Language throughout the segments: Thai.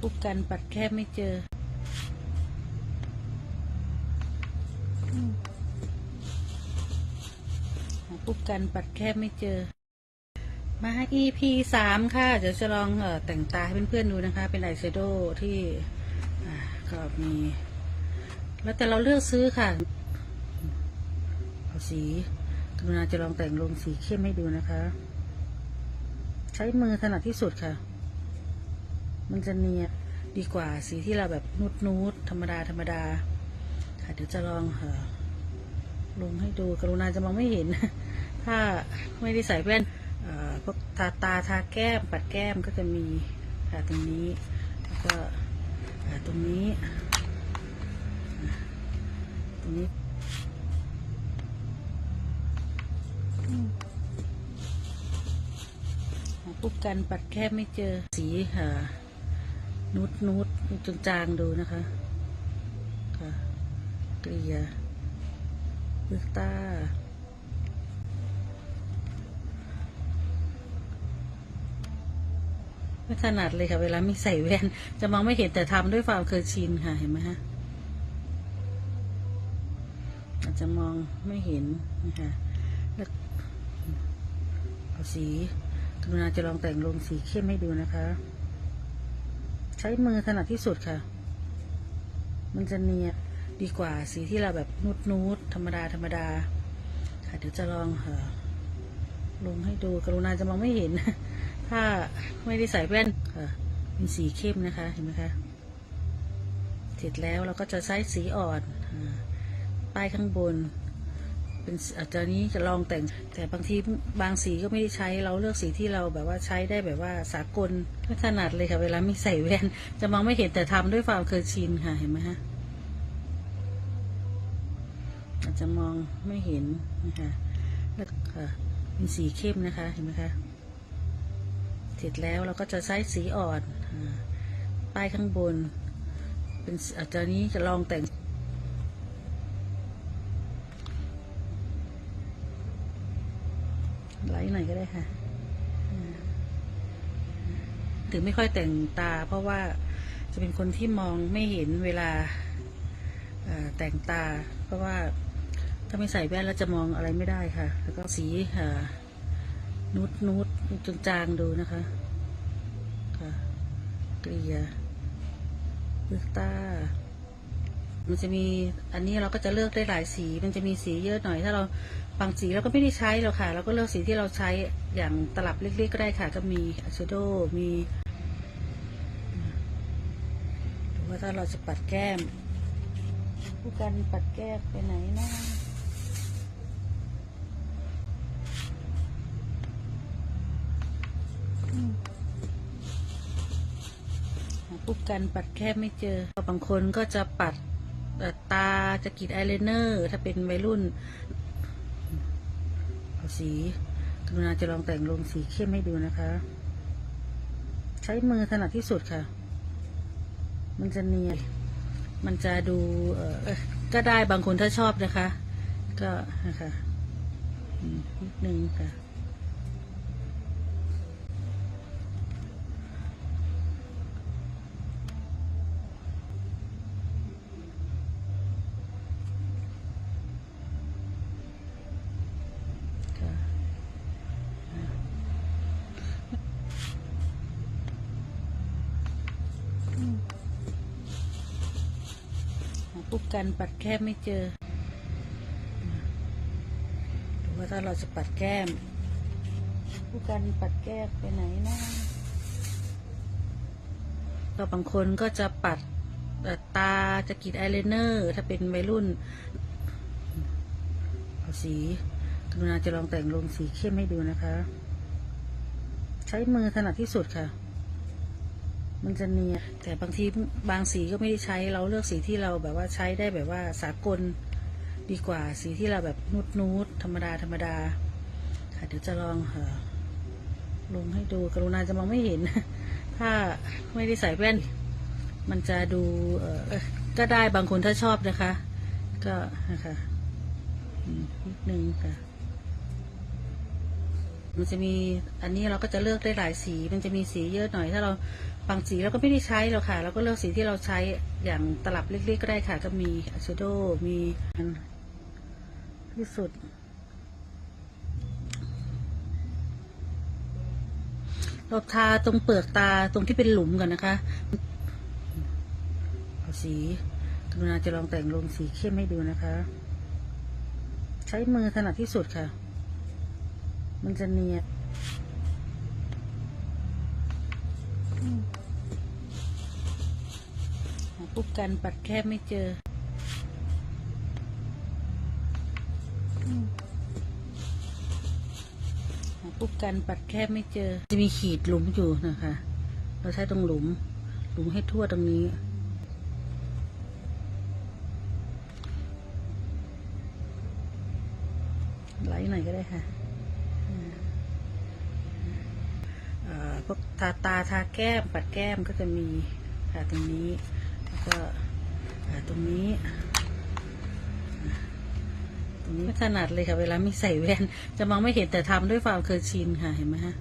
ปุ๊บกันปัดแคบไม่เจอ หาปุ๊บกันปัดแคบไม่เจอ มา EP สามค่ะ เดี๋ยวจะลองเออแต่งตาให้เพื่อนๆดูนะคะ เป็นไอแชโดว์ที่ก็มี แล้วแต่เราเลือกซื้อค่ะ เอาสีกรุณาจะลองแต่งลงสีเข้มให้ดูนะคะ ใช้มือถนัดที่สุดค่ะ มันจะเนียนดีกว่าสีที่เราแบบนูดนูดธรรมดาธรรมดาค่ะเดี๋ยวจะลองเออลงให้ดูกรุณาจะมองไม่เห็น ถ้าไม่ได้ใส่แว่นเอ่อพวกทาตาทาแก้ม ปัดแก้มก็จะมีค่ะตรงนี้แล้วก็อ่ตรงนี้ ตรงนี้ปุ๊บกันปัดแคบไม่เจอสีค่ะ นูดนูดจงจางๆดูนะคะค่ะเกลี่ยเลือกตาไม่ถนัดเลยค่ะ เวลาไม่ใส่แว่น จะมองไม่เห็นแต่ทำด้วยความเคยชินค่ะ เห็นไหมฮะอาจจะมองไม่เห็นนะคะแล้วเอาสีกรุณาจะลองแต่งลงสีเข้มให้ดูนะคะ ใช้มือถนัดที่สุดค่ะ มันจะเนียนดีกว่าสีที่เราแบบนูดนูดๆธรรมดาธรรมดาค่ะเดี๋ยวจะลองเออลงให้ดูกรุณาจะมองไม่เห็น ถ้าไม่ได้ใส่แว่นค่ะเป็นสีเข้มนะคะเห็นไหมคะเสร็จแล้วเราก็จะใช้สีอ่อนอป้ายข้างบน เป็นอาจจะนี้จะลองแต่ง แต่บางทีบางสีก็ไม่ได้ใช้เราเลือกสีที่เราแบบว่าใช้ได้แบบว่าสากลไม่ถนัดเลยค่ะ เวลาไม่ใส่แว่น จะมองไม่เห็นแต่ทำด้วยความเคยชินค่ะเห็นไหมฮะอาจจะมองไม่เห็นนะคะแล้วค่ะเป็นสีเข้มนะคะเห็นไหมคะเสร็จแล้วเราก็จะใช้สีอ่อนป้ายข้างบน เป็นอาจจะนี้จะลองแต่ง หน่อยก็ได้ค่ะถึงไม่ค่อยแต่งตา เพราะว่าจะเป็นคนที่มองไม่เห็นเวลาแต่งตา เพราะว่าถ้าไม่ใส่แว่นแล้วจะมองอะไรไม่ได้ค่ะ แล้วก็สีเอ่อนูดนูดจงจางๆดูนะคะค่ะเกลี่ยเลือกตา มันจะมีอันนี้เราก็จะเลือกได้หลายสี มันจะมีสีเยอะหน่อย ถ้าเราบางสีเราก็ไม่ได้ใช้หรอกค่ะ เราก็เลือกสีที่เราใช้อย่างตลับเล็กๆก็ได้ค่ะ ก็มีอ y ชโดมีหรือว่าถ้าเราจะปัดแก้มผู้กันปัดแก้มไปไหนนะอืมหาผู้กันปัดแก้มไม่เจอบางคนก็จะปัด ตาจะกรีดอายไลเนอร์ ถ้าเป็นวัยรุ่นเอาสีกรุณาจะลองแต่งลงสีเข้มให้ดูนะคะ ใช้มือถนัดที่สุดค่ะ มันจะเนียนมันจะดูเออก็ได้บางคนถ้าชอบนะคะ ก็นะคะอืมนิดนึงค่ะ หาปุ๊บกันปัดแก้มไม่เจอหรือว่าถ้าเราจะปัดแก้มผู้กันปัดแก้มไปไหนนะก็บางคนก็จะปัดเอ่อตาจะกรีดอายไลเนอร์ ถ้าเป็นวัยรุ่น เอาสีกรุณาจะลองแต่งลงสีเข้มให้ดูนะคะ ใช้มือถนัดที่สุดค่ะ มันจะเนียนแต่บางทีบางสีก็ไม่ได้ใช้เราเลือกสีที่เราแบบว่าใช้ได้แบบว่าสากลดีกว่าสีที่เราแบบนูดนูดๆธรรมดาธรรมดาค่ะเดี๋ยวจะลองเออลงให้ดูกรุณาจะมองไม่เห็น ถ้าไม่ได้ใส่แว่น มันจะดูเอ่อก็ได้บางคนถ้าชอบนะคะ ก็นะคะอืมนิดนึงค่ะมันจะมีอันนี้เราก็จะเลือกได้หลายสี มันจะมีสีเยอะหน่อย ถ้าเรา บางสีเราก็ไม่ได้ใช้หรอกค่ะเราก็เลือกสีที่เราใช้อย่างตลับเล็กๆก็ได้ค่ะ ก็มีอ y ชโดมีที่สุด เราทาตรงเปลือกตาตรงที่เป็นหลุมก่อนนะคะเอาสีกรุณาจะลองแต่งลงสีเข้มให้ดูนะคะ ใช้มือถนัดที่สุดค่ะ มันจะเนียน ปุ๊บกันปัดแคบไม่เจอปุ๊บกันปัดแคบไม่เจอ จะมีขีดหลุมอยู่นะคะ เราใช้ตรงหลุม หลุมให้ทั่วตรงนี้ไลท์หน่อยก็ได้ค่ะพวกทาตาทาแก้มปัดแก้มก็จะมีค่ะตรงนี้ แล้วก็อ่าตรงนี้ ตรงนี้ไม่ถนัดเลยค่ะ เวลาไม่ใส่แว่น จะมองไม่เห็นแต่ทำด้วยความเคยชินค่ะเห็นไหมฮะ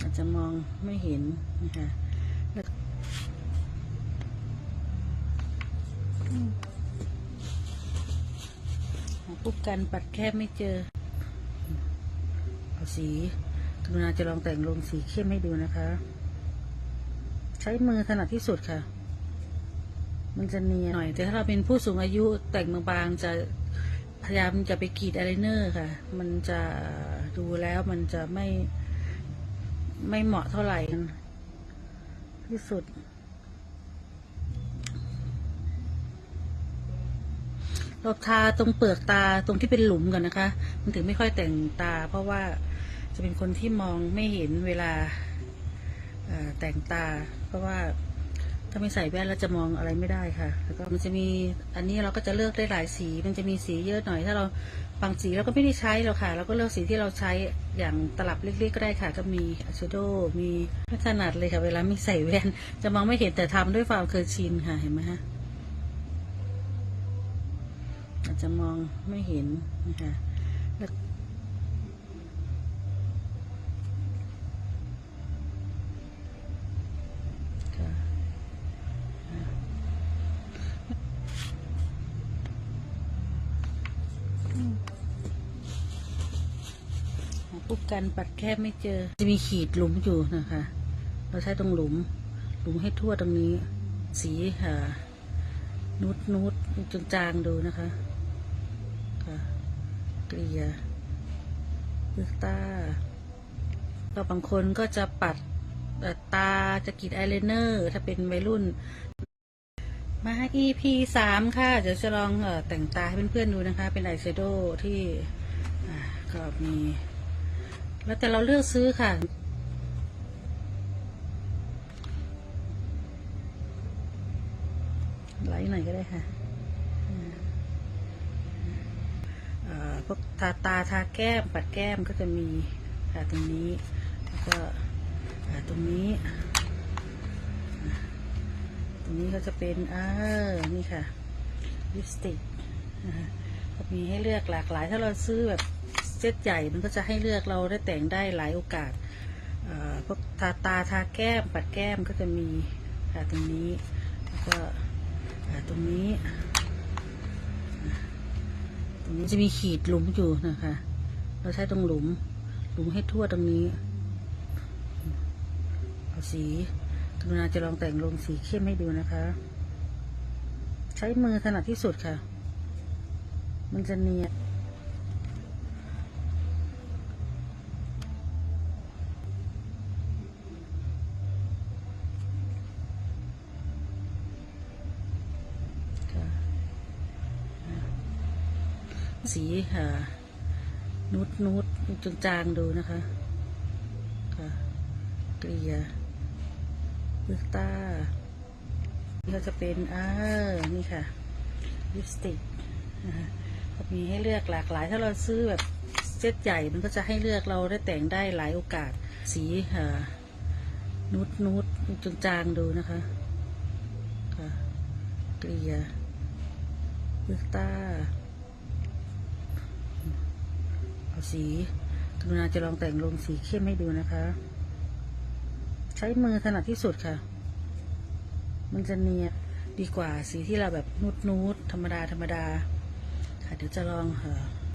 อาจจะมองไม่เห็นนะคะแล้วปุ๊บกันปัดแคบไม่เจอ เอาสีกรุณาจะลองแต่งลงสีเข้มให้ดูนะคะ ใช้มือถนัดที่สุดค่ะ มันจะเนียนหน่อย แต่ถ้าเราเป็นผู้สูงอายุแต่งบางๆจะพยายามจะไปกรีดอายไลเนอร์ค่ะ มันจะดูแล้วมันจะไม่ไม่เหมาะเท่าไหร่ที่สุด เราทาตรงเปลือกตาตรงที่เป็นหลุมก่อนนะคะ มันถึงไม่ค่อยแต่งตา เพราะว่าจะเป็นคนที่มองไม่เห็นเวลา แต่งตา เพราะว่าถ้าไม่ใส่แว่นแล้วจะมองอะไรไม่ได้ค่ะ แล้วก็มันจะมีอันนี้เราก็จะเลือกได้หลายสี มันจะมีสีเยอะหน่อย ถ้าเราบางสีเราก็ไม่ได้ใช้หรอกค่ะ เราก็เลือกสีที่เราใช้อย่างตลับเล็กๆก็ได้ค่ะ ก็มีอ y ชโดมีไม่ถนัดเลยค่ะ เวลาไม่ใส่แว่น จะมองไม่เห็นแต่ทำด้วยความเคยชินค่ะ เห็นไหมฮะอาจจะมองไม่เห็นนะคะแล้ว ปุ๊บกันปัดแคบไม่เจอ จะมีขีดหลุมอยู่นะคะ เราใช้ตรงหลุม หลุมให้ทั่วตรงนี้ สีค่ะนูดนูดจนจางดูนะคะค่ะเกลี่ยเลือกตาก็บางคนก็จะปัดตาจะกรีดอายไลเนอร์ ถ้าเป็นวัยรุ่น มา EP สามค่ะ เดี๋ยวจะลองแต่งตาให้เพื่อนๆดูนะคะ เป็นไอแชโดว์ที่ก็มี แล้วแต่เราเลือกซื้อค่ะ ไลท์หน่อยก็ได้ค่ะอ่อพวกทาตาทาแก้ม ปัดแก้มก็จะมีค่ะตรงนี้ แล้วก็อ่าตรงนี้ ตรงนี้ก็จะเป็นอ่านี่ค่ะลิปสติกนะคะมีให้เลือกหลากหลาย ถ้าเราซื้อแบบ เซตใหญ่มันก็จะให้เลือกเราได้แต่งได้หลายโอกาสพวกทาตาทาแก้ม ปัดแก้มก็จะมีค่ะตรงนี้แล้วก็ตรงนี้ ตรงนี้จะมีขีดหลุมอยู่นะคะ เราใช้ตรงหลุม หลุมให้ทั่วตรงนี้เอาสีกรุณาจะลองแต่งลงสีเข้มให้ดูนะคะ ใช้มือถนัดที่สุดค่ะ มันจะเนียน สีค่ะนูดนูดจนจางดูนะคะค่ะเกลี่ยเลือกตานี่ก็จะเป็นอ่านี่ค่ะลิปสติกนะคะมีให้เลือกหลากหลาย ถ้าเราซื้อแบบเซตใหญ่มันก็จะให้เลือกเราได้แต่งได้หลายโอกาส สีค่ะนูดนูดจนจางดูนะคะค่ะเกลี่ยเลือกตา เอา สีกรุณาจะลองแต่งลงสีเข้มให้ดูนะคะ ใช้มือถนัดที่สุดค่ะ มันจะเนียนดีกว่าสีที่เราแบบนูดนูดๆธรรมดาธรรมดาค่ะเดี๋ยวจะลองเออ